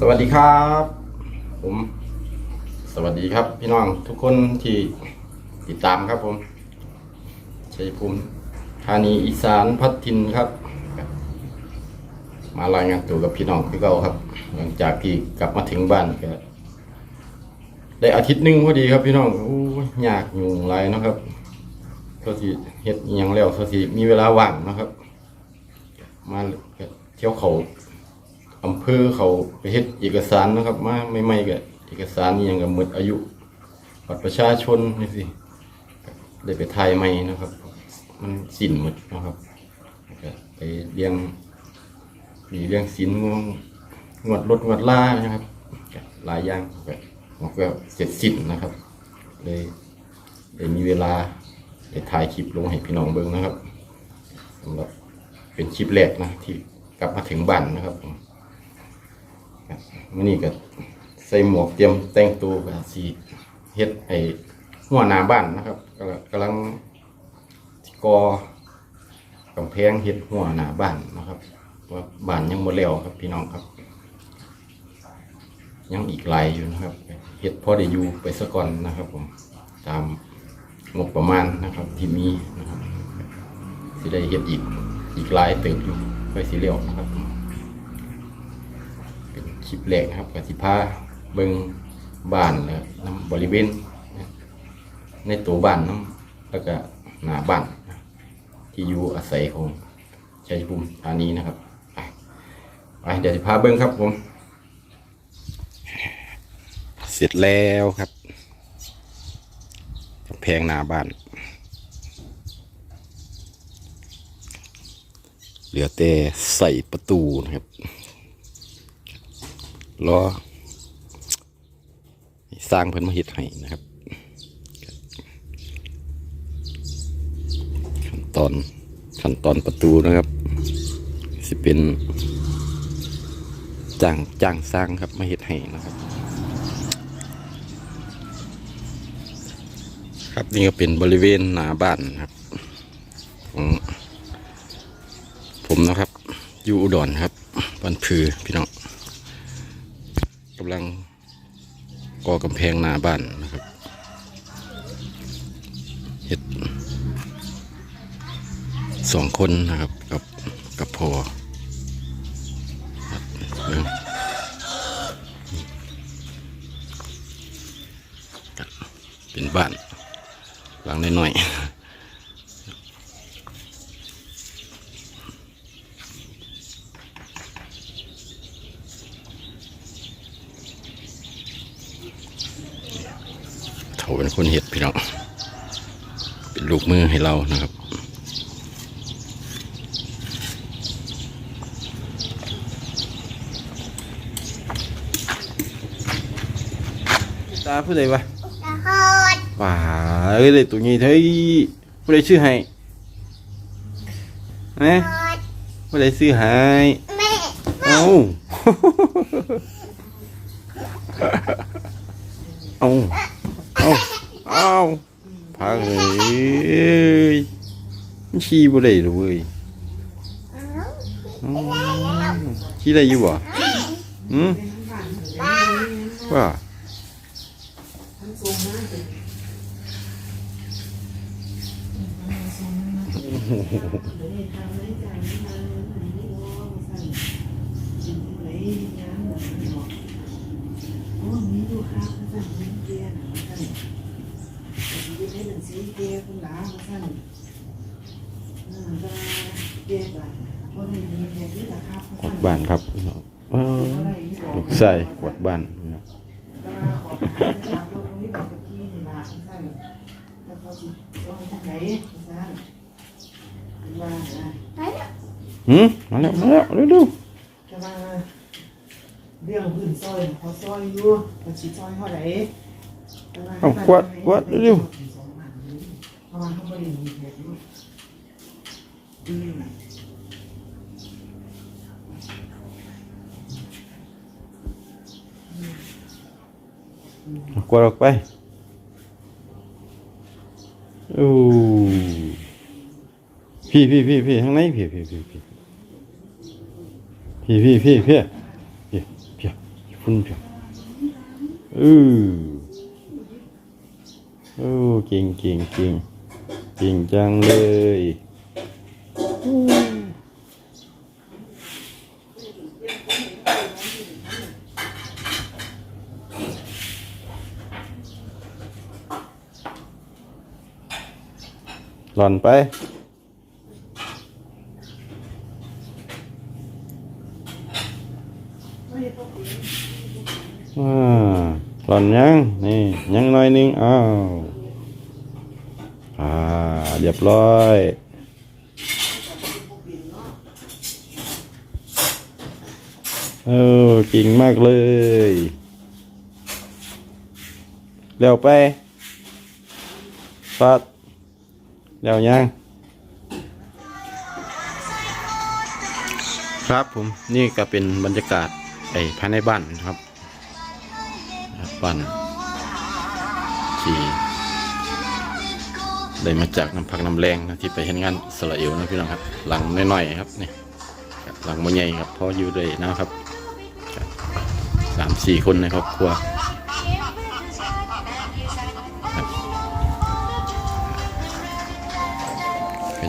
สวัสดีครับ ผม สวัสดีครับ พี่น้องทุกคนที่ติดตามครับผมชัยภูมิธานีอีสานพัฒทินครับ มารายงานตัวกับพี่น้องพี่เก่าครับ หลังจากที่กลับมาถึงบ้านก็ได้อาทิตย์หนึ่งพอดีครับพี่น้องโอ้ยยากยุ่งไรนะครับก็สิเฮ็ดยังแล้วก็สิมีเวลาว่างนะครับ มาเที่ยวเขา อำเภอเขาไปเฮ็ดเอกสารนะครับมาใหม่ๆก็เอกสารนี่ยังกับหมดอายุบัตรประชาชนนี่สิได้ไปถ่ายใหม่นะครับ มันสิ้นหมดนะครับไปเรียงมีเรื่องสินงวงงวดรถงวดล่านะครับ หลายอย่างก็มันก็เสร็จสิ้นนะครับเลยได้มีเวลาได้ถ่ายคลิปลงให้พี่น้องเบิ่งนะครับสำหรับเป็นคลิปแรกนะที่กลับมาถึงบ้านนะครับ ผมครับมื่อนี้ก็ใส่หมวกเตรียมแต่งตัวกับสีเฮ็ดไอ้หัวหน้าบ้านนะครับกำลังกำลังกอกำแพงเฮ็ดหัวหน้าบ้านนะครับว่าบ้านยังหมดแล้วครับพี่น้องครับ ยังอีกหลายอยู่นะครับเฮ็ดพอได้อยู่ไปสะก่อนนะครับ ผมตามงบประมาณนะครับ ที่มีนะครับสิได้เฮ็ดอีกอีกหลายเติบอยู่ไปสิเลี้ยวนะครับผม คลิปแรกครับกสิพาเบิงบ้านและน้ำบริเวณในตัวบ้านน้ำแล้วก็หน้าบ้านที่อยู่อาศัยของชัยภูมิธานีนะครับไปไปเดี๋ยวจะพาเบิ้งครับผม เสร็จแล้วครับกำแพงหน้าบ้าน เหลือแต่ใส่ประตูนะครับ รอสร้างเพิ่นมาเฮ็ดให้นะครับ ขั้นตอนขั้นตอนประตูนะครับ สิเป็นจ้างจ้างสร้างครับมาเฮ็ดให้นะครับ ครับนี่ก็เป็นบริเวณหน้าบ้านครับของผมนะครับ อยู่อุดรครับบ้านพือพี่น้อง กำลังก่อกำแพงหน้าบ้านนะครับเฮ็ดสองคนนะครับกับกับพอครับเบิ่งครับเป็นบ้านหลังน้อยๆ เขาเป็นคนเห็ดพี่น้องเป็นลูกมือให้เรานะครับตาผู้ใดวะกระโดดว้าเอ้ยเลยตัวนี้เฮ้ยผู้ใดชื่อให้เอ๊ะโดดผู้ใดซื้อให้แม่เอ้าเอ้าเอ้าเอ้า พังเลยมันขี้บ่ได้เลยเว้ยอืมขี้ได้อยู่บ่อืมว่า สีเกคุณหลาของท่านออก็เกียมีวดบ้านครับว้าลูกใส่ขวดบ้านนะหืมาแล้วแล้วดูดูเาอเท่าไหร่เอากวดกวดดเร็วาะว่าเขาไม่ได้มีเหตุอยู่อืมกวาดออกไปโอ้พี่พี่พี่พี่ข้างในพี่พี่พี่พี่พี่พี่พี่พี่พี่พี่คุณเพียงเออโอ้เก่งเก่งเก่ง เก่งจังเลยหล่อนไปอ่าหล่อนยัง นี่ ยังน้อยนึง อ้าว อ่า เรียบร้อยเออเก่งมากเลยเร็วไปปัดเร็วยังครับผมนี่ก็เป็นบรรยากาศไอ้ภายในบ้านนะครับบ้านที่ ได้มาจากน้ำพักน้ำแรงนะที่ไปเห็นงานสราเอลนะพี่น้องครับ หลังน้อยๆครับนี่หลังมันใหญ่ครับพออยู่เลยนะครับสามสี่คนในครอบครัว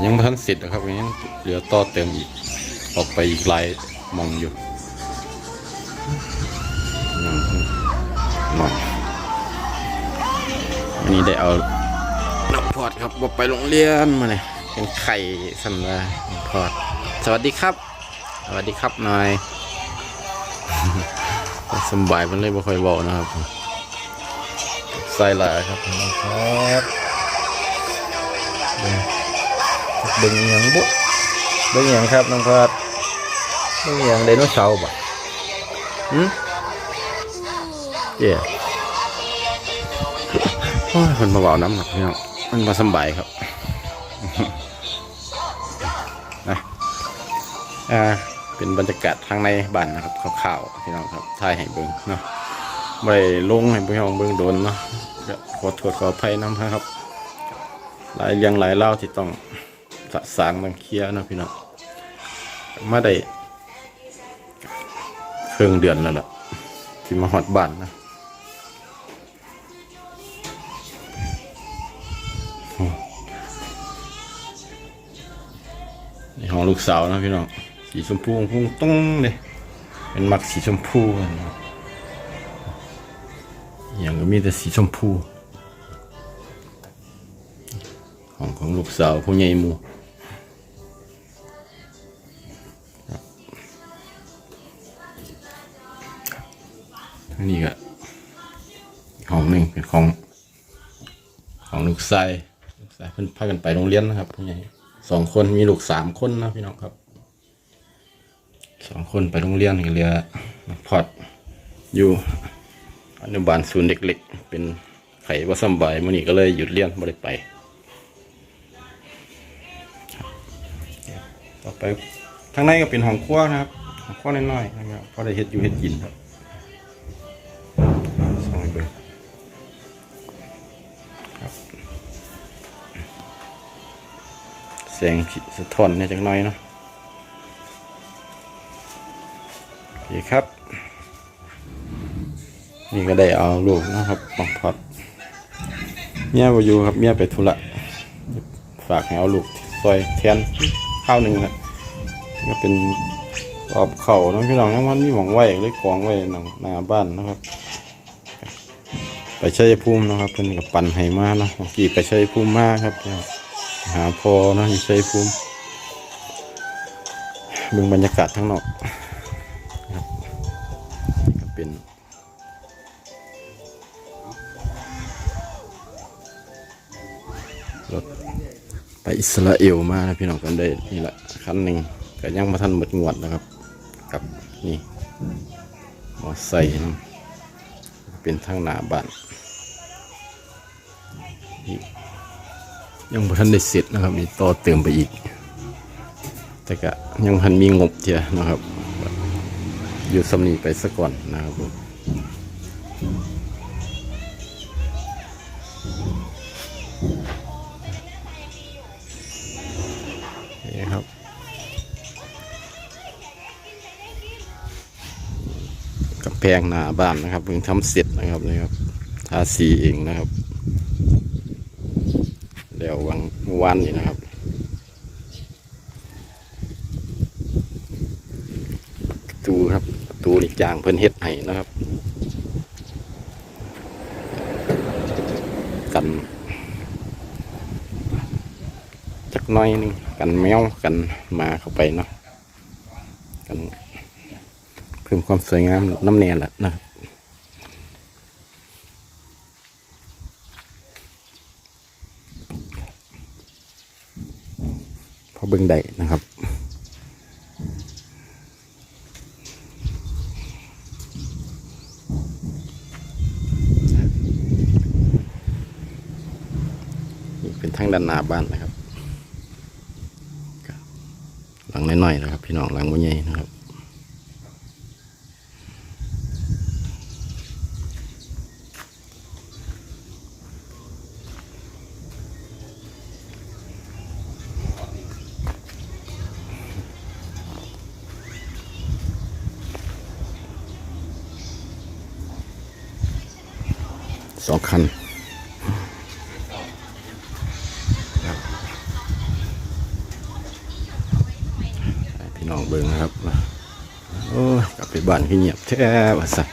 ยังไม่ทันเสร็จนะครับก็ยังเหลือต่อเติมอีกออกไปอีกหลายมองอยู่มหน่อยวันนี้ได้เอา อดครับบอกไปโรงเรียนมาเลยเป็นไข่สันว่าน้ำพอด สวัสดีครับ สวัสดีครับหน่อยสำบายมันเลยไม่ค่อยเบานะครับใส่หลายครับน้ำพอดเบิ่งหยังบุเบิ่งหยังครับน้องพอดเบิ่งหยังไดโนเสาร์บ่หืมเย่โอ้ยคนมาเบาน้ำหนักพี่น้อง มันมาสบายครับนะอ่าเป็นบรรยากาศทางในบ้านนะครับข่าวๆพี่น้องครับถ่ายให้เบิ่งเนาะไม่ลงให้พี่น้องเบิ่งโดนเนาะก็ขอโทษขออภัยน้ำนะครับ หลายเรื่องหลายเล่าที่ต้องสะสางต้องเคลียร์นะพี่น้องมาได้เครื่องเดือนแล้วล่ะที่มาหอดบ้านนะ ของลูกสาวนะพี่น้องสีชมพูพุ่งต้งเลยเป็นมักสีชมพูนะอย่างก็มีแต่สีชมพู ของของลูกสาวผู้ใหญ่หมูนนี้ก็ของหนึ่งเป็นของของลูกชายลูกชายเพิ่นพากันไปโรงเรียนนะครับผู้ใหญ่ สองคนมีลูกสามคนนะพี่น้องครับสองคนไปโรงเรียนก็เหลือพอดอยู่อนุบาลศูนย์เด็กเล็กเป็นไข้ว่าสบายมื่อนี้ก็เลยหยุดเรียนไม่ได้ไป ต่อไปทางในก็เป็นห้องครัวนะครับห้องครัวน้อยๆนะครับพอได้เฮ็ดอยู่เฮ็ดกินครับ แสงสะท้อนเนี่ยจังน้อยเนาะโอเคครับ นี่ก็ได้เอาลูกนะครับบังพอดเมียบ่อยู่ครับเมียไปธุระฝากให้เอาลูกซอยแทนข้าวหนึ่งครับก็เป็นรอบเข่าน้องพี่น้องยังมันมีหมองไว้เลยกองไว้หนังหน้าบ้านนะครับ ไปใชัยภูมินะครับเพิ่นกับปั่นให้มาเนาะกี้ไปใชัยภูมิมากครับ หาพอเนาะอยู่ชัยภูมิเบิ่งบรรยากาศทั้งนอกครับนี่ก็เป็นรถไปอิสราเอลมานะพี่น้องกันได้นี่แหละคันหนึ่งก็ยังมาทันหมดงวดนะครับ กับนี่มอไซค์นะเป็นทางหน้าบ้านนี่ ยังบ่ทันได้เสร็จนะครับมีต่อเติมไปอีก แต่ก็ยังพันมีงบเทียนะครับอยู่สำนีไปซะก่อนนะครับผมนี่ครับกำแพงหน้าบ้านนะครับเพิ่งทำเสร็จนะครับนี่ครับทาสีเองนะครับ แล้ววันเมื่อวานนี้นะครับตูครับตูนี่จางเพิ่นเฮ็ดให้นะครับ กันจักน้อยนึงกันแมวกันมาเข้าไปเนาะกันเพิ่มความสวยงามน้ำแน่ละนะครับ เบิ่งได้นะครับเป็นทางด้านหน้าบ้านนะครับ หลังน้อยๆนะครับ พี่น้องหลังบ่ใหญ่นะครับ สองคันพี่น้องเบิ้งนะครับโอ้ยกลับไปบ้านขี้เงียบแท้ว่าสัก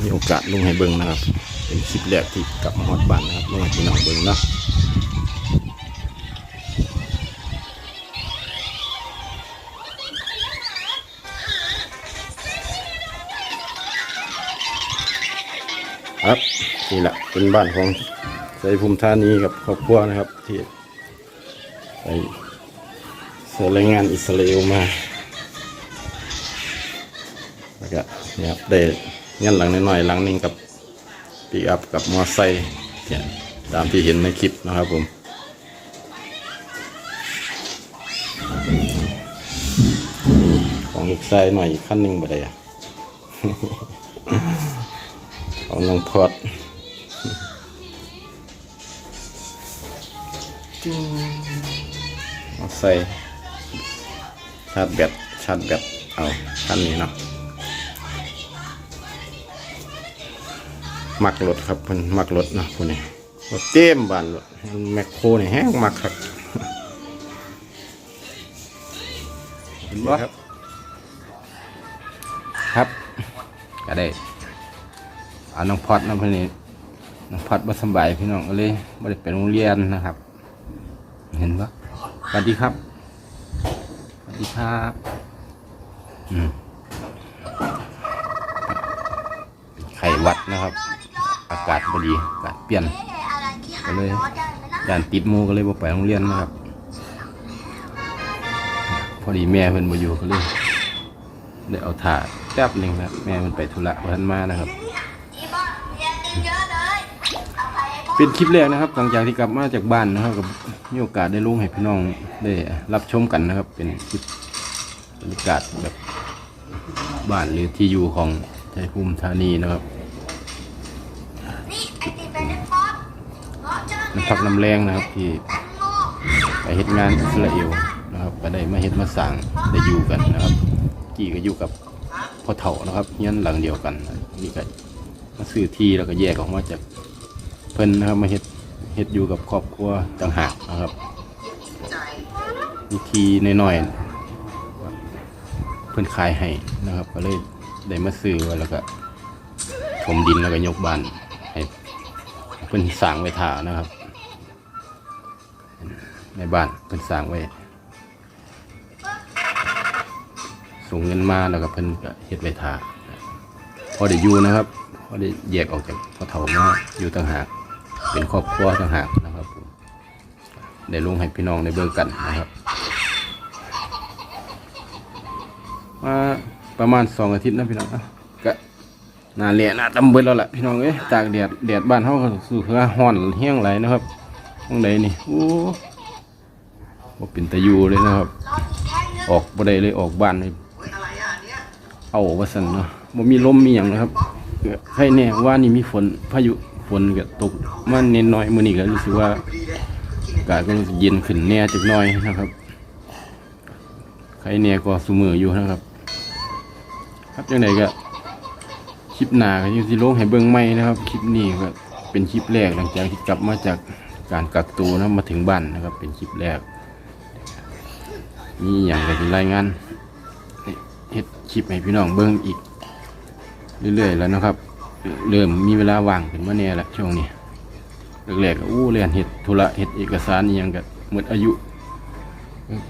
มีโอกาสลงให้เบิ้งนะครับ เป็นคลิปแรกที่กลับมาฮอดบ้านนะครับลงให้พี่น้องเบิ้งเนาะ ครับนี่แหละเป็นบ้านของใส่ภูมิธานีกับครอบครัวนะครับ ที่ไปส่งรายงานอิสราเอลมาแล้วก็เนี่ยครับได้เงี้ยหลังน้อยๆหลังหนึงกับปีอัพกับมอไซค์เนี่ยตามที่เห็นในคลิปนะครับผมของลูกชายหน่อยอีกขั้นหนึ่งบ่ได้อะ ของน้องพอดมอไซค์ชาร์จแบตชาร์จแบตเอาคันนี้เนาะมักรถครับเพิ่นมักรถเนาะคนนี้รถเต็มบ้านรถแมคโครนี่แห้งมักครับเห็นบ่ครับ ครับก็ได้เอาน้องพอดน้องคนนี้น้องพอดบ่สบายพี่น้องก็เลยบ่ได้ไปโรงเรียนนะครับ เห็นปะสวัสดีครับสวัสดีครับอืมไข้หวัดนะครับ อากาศพอดีอากาศเปลี่ยนก็เลยย่านติดมูก็เลยบ่ไปโรงเรียนนะครับ พอดีแม่เพิ่นบ่อยู่ก็เลยได้เอาถาดแป๊บหนึ่งครับแม่เพิ่นไปธุระบ่ทันมานะครับ เป็นคลิปแรกนะครับ หลังจากที่กลับมาจากบ้านนะครับกับมีโอกาสได้ลงให้พี่น้องได้รับชมกันนะครับ เป็นคลิปบรรยากาศแบบบ้านหรือที่อยู่ของชัยภูมิธานีนะครับน้ำพักน้ำแรงนะครับที่ไปเฮ็ดงานอิสราเอลนะครับก็ได้มาเฮ็ดมาสั่งได้อยู่กันนะครับ กี่ก็อยู่กับพ่อเฒ่านะครับเฮียนหลังเดียวกันนี่ก็มาซื้อที่แล้วก็แยกออกมาจาก เพิ่นนะครับมาเฮ็ดเฮ็ดอยู่กับครอบครัวต่างหากนะครับวิธีน้อยๆเพิ่นขายให้นะครับ ก็เลยได้มาซื้อไว้แล้วก็ถมดินแล้วก็ยกบ้านให้เพิ่นสร้างไว้ท่านะครับ ในบ้านเพิ่นสร้างไว้ส่งเงินมาแล้วก็เพิ่นก็เฮ็ดไว้ท่าพอได้อยู่นะครับพอได้แยกออกจากพ่อเฒ่ามาอยู่ต่างหาก เป็นครอบครัวต่างหากนะครับผมได้ลงให้พี่น้องในเบิ่งกันนะครับมาประมาณสองอาทิตย์นะพี่น้องอะก็นาเละนาดำเบิดแล้วล่ะพี่น้องเอ้ยตากแดดแดดบ้านเฮาก็สู้เฮือฮ้อนเฮี้ยงไหลนะครับตรงไหนนี่โอ้บ่เป็นตะยูเลยนะครับ ออกบ่ได้เลยออกบ้านเลยเอาว่าซั่นเนาะบ่มีลมมีหยังนะครับใครแน่ว่านี่มีฝนพายุ ฝนก็ตกมาเน้นน้อยมื้อนี้ก็รู้สึกว่าอากาศก็เย็นขึ้นแน่จักหน่อยนะครับใครเนี่ยก็สูมืออยู่นะครับ ครับยังไงก็คลิปหน้าก็อยู่ที่ลงให้เบิ่งใหม่นะครับ คลิปนี้ก็เป็นคลิปแรกหลังจากที่กลับมาจากการกักตัวนะมาถึงบ้านนะครับ เป็นคลิปแรกมีอย่างก็จะรายงานเฮ็ดคลิปให้พี่น้องเบิ่งอีก เรื่อยๆแล้วนะครับ เริ่มมีเวลาว่างขึ้นมาแน่ละช่วงนี้แรกๆก็อู้เรียนเฮ็ดธุระเฮ็ดเอกสารอหยังก็หมดอายุ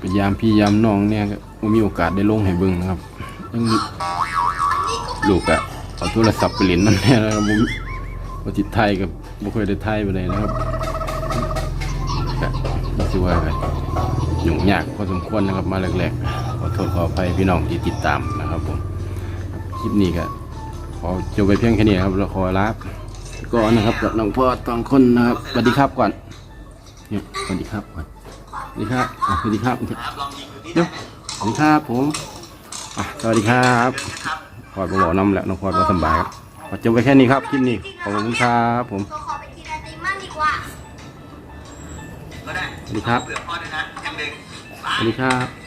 พยายามพี่ยามน้องเนี่ยก็มีโอกาสได้ลงให้เบิ่งนะครับยังลูกอะเอาโทรศัพท์ไปเล่นนั่นแหละครับบ่บ่ติดไทยกับบ่ค่อยได้ไทยปานใดนะครับก็รู้สึกว่าก็ยุ่งยากพอสมควรนะครับมาแรกๆขอโทษขออภัยพี่น้องที่ติดตามนะครับผมคลิปนี้ก็ อจบไปเพียงแค่นี้ครับเราขอลาไปก่อนนะครับกับน้องพ่อตองคนนะครับสวัสดีครับก่อนเนี่ยสวัสดีครับก่อนสวัสดีครับอะสวัสดีครับเดี๋ยวสวัสดีครับผมอะสวัสดีครับพอดบอกน้ำแล้วน้องพอดว่าสำบายครับขอจบไปแค่นี้ครับคลิปนี้ขอบคุณครับผมก็ขอไปกินไอติมมั่งดีกว่าก็ได้สวัสดีครับเปลือกพ่อด้วยนะยังเด็กสวัสดีครับ